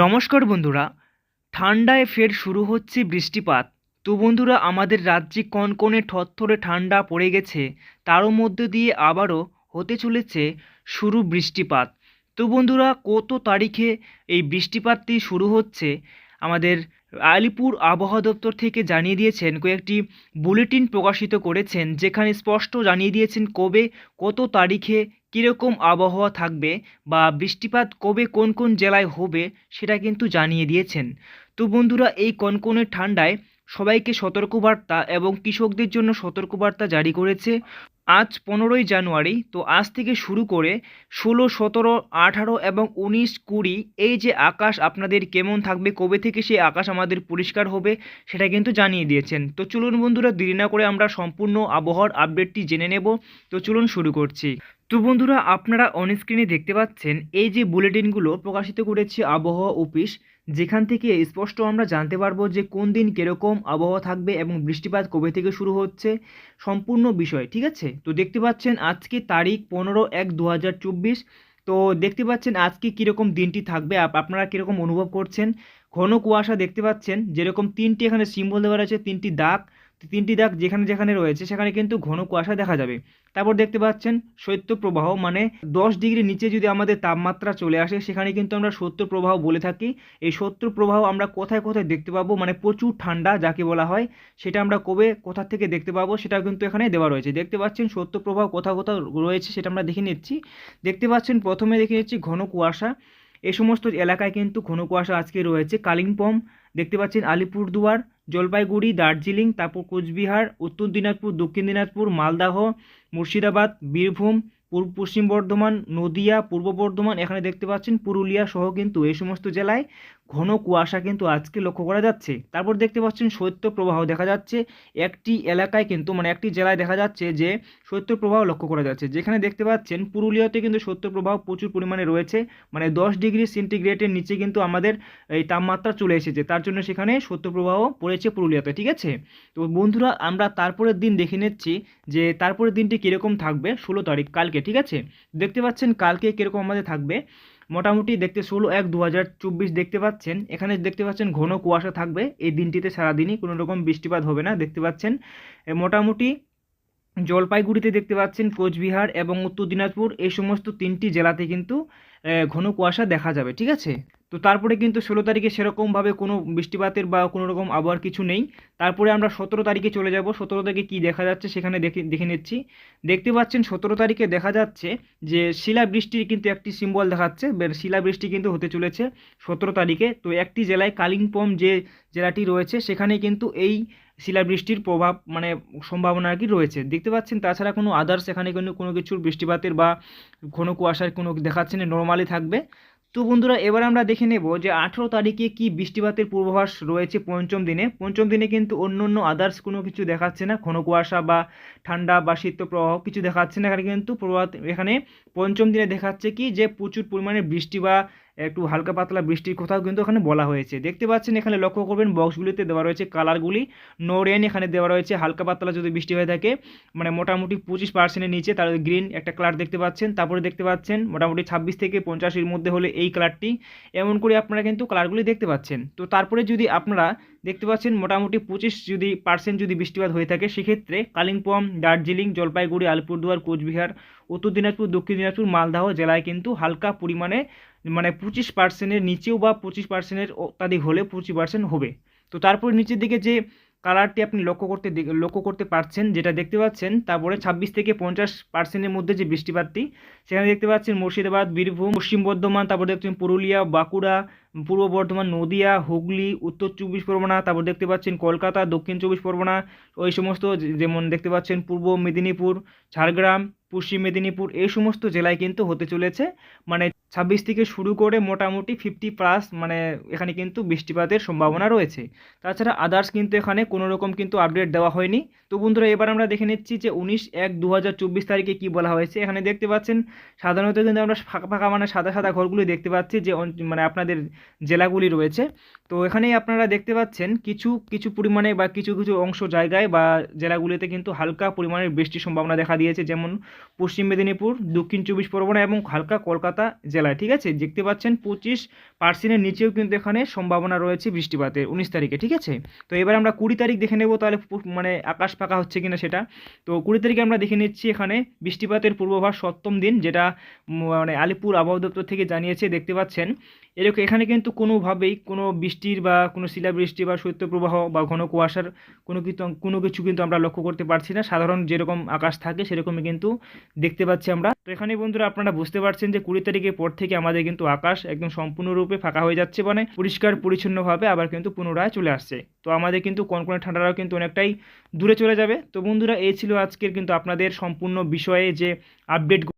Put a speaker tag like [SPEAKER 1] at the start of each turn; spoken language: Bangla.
[SPEAKER 1] নমস্কার বন্ধুরা, ঠান্ডায় ফের শুরু হচ্ছে বৃষ্টিপাত। তো বন্ধুরা, আমাদের রাজ্যে কনকনে ঠরথরে ঠান্ডা পড়ে গেছে, তারও মধ্য দিয়ে আবারও হতে চলেছে শুরু বৃষ্টিপাত। তো বন্ধুরা, কত তারিখে এই বৃষ্টিপাতটি শুরু হচ্ছে? আমাদের আলিপুর আবহাওয়া দপ্তর থেকে জানিয়ে দিয়েছেন, কয়েকটি বুলেটিন প্রকাশিত করেছেন, যেখানে স্পষ্ট জানিয়ে দিয়েছেন কবে, কত তারিখে কীরকম আবহাওয়া থাকবে বা বৃষ্টিপাত কবে কোন কোন জেলায় হবে সেটা কিন্তু জানিয়ে দিয়েছেন। তো বন্ধুরা, এই কনকনে ঠান্ডায় সবাইকে সতর্কবার্তা এবং কৃষকদের জন্য সতর্কবার্তা জারি করেছে। আজ পনেরোই জানুয়ারি, তো আজ থেকে শুরু করে ষোলো, সতেরো, আঠারো এবং উনিশ, কুড়ি, এই যে আকাশ আপনাদের কেমন থাকবে, কবে থেকে সেই আকাশ আমাদের পরিষ্কার হবে, সেটা কিন্তু জানিয়ে দিয়েছেন। তো চলুন বন্ধুরা, দেরি না করে আমরা সম্পূর্ণ আবহাওয়ার আপডেটটি জেনে নেব। তো চলুন শুরু করছি। তো বন্ধুরা, আপনারা অনস্ক্রিনে দেখতে পাচ্ছেন, এই যে বুলেটিনগুলো প্রকাশিত করেছে আবহাওয়া অফিস যেখান থেকে স্পষ্ট আমরা জানতে পারব যে কোন দিন কীরকম আবহাওয়া থাকবে এবং বৃষ্টিপাত কবে থেকে শুরু হচ্ছে, সম্পূর্ণ বিষয়, ঠিক আছে? তো দেখতে পাচ্ছেন আজকে তারিখ পনেরো এক দু তো দেখতে পাচ্ছেন আজকে কীরকম দিনটি থাকবে, আপ- আপনারা কীরকম অনুভব করছেন? ঘন কুয়াশা দেখতে পাচ্ছেন, যেরকম তিনটি এখানে সিম্বল দেওয়া রয়েছে, তিনটি দাগ। তিনটি দাগ যেখানে যেখানে রয়েছে, সেখানে কিন্তু ঘন কুয়াশা দেখা যাবে। তারপর দেখতে পাচ্ছেন শৈত্যপ্রবাহ মানে দশ ডিগ্রি নিচে যদি আমাদের তাপমাত্রা চলে আসে, সেখানে কিন্তু আমরা শৈত্যপ্রবাহ বলে থাকি। এই শৈত্যপ্রবাহ আমরা কোথায় কোথায় দেখতে পাবো? মানে প্রচুর ঠান্ডা যাকে বলা হয়, সেটা আমরা কবে, কোথা থেকে দেখতে পাবো, সেটাও কিন্তু এখানে দেওয়া রয়েছে। দেখতে পাচ্ছেন শৈত্যপ্রবাহ কোথাও কোথাও রয়েছে, সেটা আমরা দেখে নিচ্ছি। দেখতে পাচ্ছেন প্রথমে দেখে নিচ্ছি ঘন কুয়াশা। এই সমস্ত এলাকায় কিন্তু ঘন কুয়াশা আজকে রয়েছে। কালিম্পং, দেখতে পাচ্ছেন আলিপুরদুয়ার জলপাইগুড়ি, দার্জিলিং, তারপর কোচবিহার, উত্তর দিনাজপুর, দক্ষিণ দিনাজপুর, মালদাহ, মুর্শিদাবাদ, বীরভূম, পূর্ব পশ্চিম বর্ধমান, নদিয়া, পূর্ব বর্ধমান এখানে দেখতে পাচ্ছেন, পুরুলিয়া সহ কিন্তু এই সমস্ত জেলায় ঘন কুয়াশা কিন্তু আজকে লক্ষ্য করা যাচ্ছে। তারপর দেখতে পাচ্ছেন শৈত্যপ্রবাহ দেখা যাচ্ছে। একটি এলাকায় কিন্তু মানে একটি জেলায় দেখা যাচ্ছে যে শৈত্যপ্রবাহ লক্ষ্য করা যাচ্ছে। যেখানে দেখতে পাচ্ছেন পুরুলিয়াতে কিন্তু শৈত্যপ্রবাহ প্রচুর পরিমাণে রয়েছে। মানে দশ ডিগ্রি সেন্টিগ্রেডের নিচে কিন্তু আমাদের এই তাপমাত্রা চলে এসেছে। তার জন্য সেখানে শৈত্যপ্রবাহ পড়েছে পুরুলিয়াতে, ঠিক আছে? তো বন্ধুরা, আমরা তারপরের দিন দেখে নিচ্ছি যে তারপরের দিনটি কীরকম থাকবে ষোলো তারিখ কালকে, ঠিক আছে? দেখতে পাচ্ছেন কালকে কীরকম আমাদের থাকবে। মোটামুটি দেখতে ষোলো এক দু দেখতে পাচ্ছেন। এখানে দেখতে পাচ্ছেন ঘন কুয়াশা থাকবে। এই দিনটিতে সারাদিনই কোনো রকম বৃষ্টিপাত হবে না, দেখতে পাচ্ছেন। মোটামুটি জলপাইগুড়িতে দেখতে পাচ্ছেন কোচবিহার এবং উত্তর দিনাজপুর এই সমস্ত তিনটি জেলাতে কিন্তু ঘন কুয়াশা দেখা যাবে, ঠিক আছে? তো তারপরে কিন্তু ষোলো তারিখে সেরকমভাবে কোনো বৃষ্টিপাতের বা কোনো রকম আবহাওয়ার কিছু নেই। তারপরে আমরা সতেরো তারিখে চলে যাব। সতেরো তারিখে কী দেখা যাচ্ছে সেখানে দেখে দেখে নিচ্ছি। দেখতে পাচ্ছেন সতেরো তারিখে দেখা যাচ্ছে যে শিলাবৃষ্টির কিন্তু একটি সিম্বল দেখাচ্ছে। শিলাবৃষ্টি কিন্তু হতে চলেছে সতেরো তারিখে। তো একটি জেলায় কালিম্পং যে জেলাটি রয়েছে, সেখানে কিন্তু এই শিলাবৃষ্টির প্রভাব মানে সম্ভাবনা আর কি রয়েছে। দেখতে পাচ্ছেন, তাছাড়া কোনো আদার্স এখানে কিন্তু কোনো কিছুর বৃষ্টিপাতের বা ঘন কুয়াশার কোনো দেখাচ্ছে না নর্মালি থাকবে। তো বন্ধুরা, এবার আমরা দেখে নেব যে আঠেরো তারিখে কি বৃষ্টিপাতের পূর্বাভাস রয়েছে পঞ্চম দিনে। পঞ্চম দিনে কিন্তু অন্য অন্য আদার্স কোনো কিছু দেখাচ্ছে না, ঘন কুয়াশা বা ঠান্ডা বা শীতপ্রবাহ কিছু দেখাচ্ছে না। এখানে কিন্তু প্রভাত, এখানে পঞ্চম দিনে দেখাচ্ছে কি যে প্রচুর পরিমাণে বৃষ্টি বা একটু হালকা পাতলা বৃষ্টির কথাও কিন্তু ওখানে বলা হয়েছে। দেখতে পাচ্ছেন, এখানে লক্ষ্য করবেন বক্সগুলিতে দেওয়া রয়েছে কালারগুলি। নো রেন এখানে দেওয়া রয়েছে। হালকা পাতলা যদি বৃষ্টি হয়ে থাকে মানে মোটামুটি পঁচিশ পার্সেন্টের নিচে তার গ্রিন একটা কালার দেখতে পাচ্ছেন। তারপরে দেখতে পাচ্ছেন, মোটামুটি ছাব্বিশ থেকে পঞ্চাশের মধ্যে হলে এই কালারটি এমন করে আপনারা কিন্তু কালারগুলি দেখতে পাচ্ছেন। তো তারপরে যদি আপনারা দেখতে পাচ্ছেন মোটামুটি পঁচিশ যদি পার্সেন্ট যদি বৃষ্টিপাত হয়ে থাকে, সেক্ষেত্রে কালিম্পং, দার্জিলিং, জলপাইগুড়ি, আলিপুরদুয়ার, কোচবিহার, উত্তর দিনাজপুর, দক্ষিণ দিনাজপুর, মালদাহ জেলায় কিন্তু হালকা পরিমাণে মানে পঁচিশ পার্সেন্টের নিচেও বা পঁচিশ পার্সেন্টের অত্যাধিক হলে পঁচিশ পার্সেন্ট হবে। তো তারপর নিচের দিকে যে কালারটি আপনি লক্ষ্য করতে লক্ষ্য করতে পারছেন, যেটা দেখতে পাচ্ছেন, তারপরে ছাব্বিশ থেকে পঞ্চাশ পার্সেন্টের মধ্যে যে বৃষ্টিপাতটি, সেখানে দেখতে পাচ্ছেন মুর্শিদাবাদ, বীরভূম, পশ্চিম বর্ধমান, তারপর দেখছেন পুরুলিয়া, বাঁকুড়া, পূর্ব বর্ধমান, নদিয়া, হুগলি, উত্তর চব্বিশ পরগনা, তারপর দেখতে পাচ্ছেন কলকাতা, দক্ষিণ চব্বিশ পরগনা, ওই সমস্ত যেমন দেখতে পাচ্ছেন পূর্ব মেদিনীপুর, ঝাড়গ্রাম, পশ্চিম মেদিনীপুর, এই সমস্ত জেলায় কিন্তু হতে চলেছে। মানে ছাব্বিশ থেকে শুরু করে মোটামুটি ফিফটি প্লাস মানে এখানে কিন্তু বৃষ্টিপাতের সম্ভাবনা রয়েছে। তাছাড়া আদার্স কিন্তু এখানে কোনো রকম কিন্তু আপডেট দেওয়া হয়নি। তো বন্ধুরা, এবার আমরা দেখে নিচ্ছি যে উনিশ এক দু হাজার তারিখে কী বলা হয়েছে। এখানে দেখতে পাচ্ছেন, সাধারণত কিন্তু আমরা ফাঁকা ফাঁকা মানে সাদা সাদা ঘরগুলি দেখতে পাচ্ছি যে মানে আপনাদের জেলাগুলি রয়েছে। তো এখানেই আপনারা দেখতে পাচ্ছেন কিছু কিছু পরিমাণে বা কিছু কিছু অংশ জায়গায় বা জেলাগুলিতে কিন্তু হালকা পরিমাণের বৃষ্টির সম্ভাবনা দেখা দিয়েছে। যেমন পশ্চিম মেদিনীপুর, দক্ষিণ চব্বিশ পরগনা এবং হালকা কলকাতা জেলায়, ঠিক আছে? দেখতে পাচ্ছেন পঁচিশ পার্সেন্টের নিচেও কিন্তু এখানে সম্ভাবনা রয়েছে বৃষ্টিপাতের, উনিশ তারিখে, ঠিক আছে? তো এবার আমরা কুড়ি তারিখ দেখে নেব তাহলে মানে আকাশ পাকা হচ্ছে কিনা সেটা। তো কুড়ি তারিখে আমরা দেখে নিচ্ছি এখানে বৃষ্টিপাতের পূর্বাভাস সপ্তম দিন, যেটা মানে আলিপুর আবহাওয়া দপ্তর থেকে জানিয়েছে, দেখতে পাচ্ছেন। এরকম এখানে কিন্তু কোনোভাবেই কোনো বৃষ্টির বা কোনো শিলাবৃষ্টি বা শৈত্যপ্রবাহ বা ঘন কুয়াশার কোনো কিছু কোনো কিছু কিন্তু আমরা লক্ষ্য করতে পারছি না। সাধারণ যেরকম আকাশ থাকে, সেরকমই কিন্তু দেখতে পাচ্ছি আমরা। তো এখানে বন্ধুরা আপনারা বুঝতে পারছেন যে কুড়ি তারিখের পর থেকে আমাদের কিন্তু আকাশ একদম সম্পূর্ণরূপে ফাঁকা হয়ে যাচ্ছে মানে পরিষ্কার পরিচ্ছন্নভাবে আবার কিন্তু পুনরায় চলে আসছে। তো আমাদের কিন্তু কনকনে ঠান্ডাটাও কিন্তু অনেকটাই দূরে চলে যাবে। তো বন্ধুরা, এই ছিল আজকের কিন্তু আপনাদের সম্পূর্ণ বিষয়ে যে আপডেট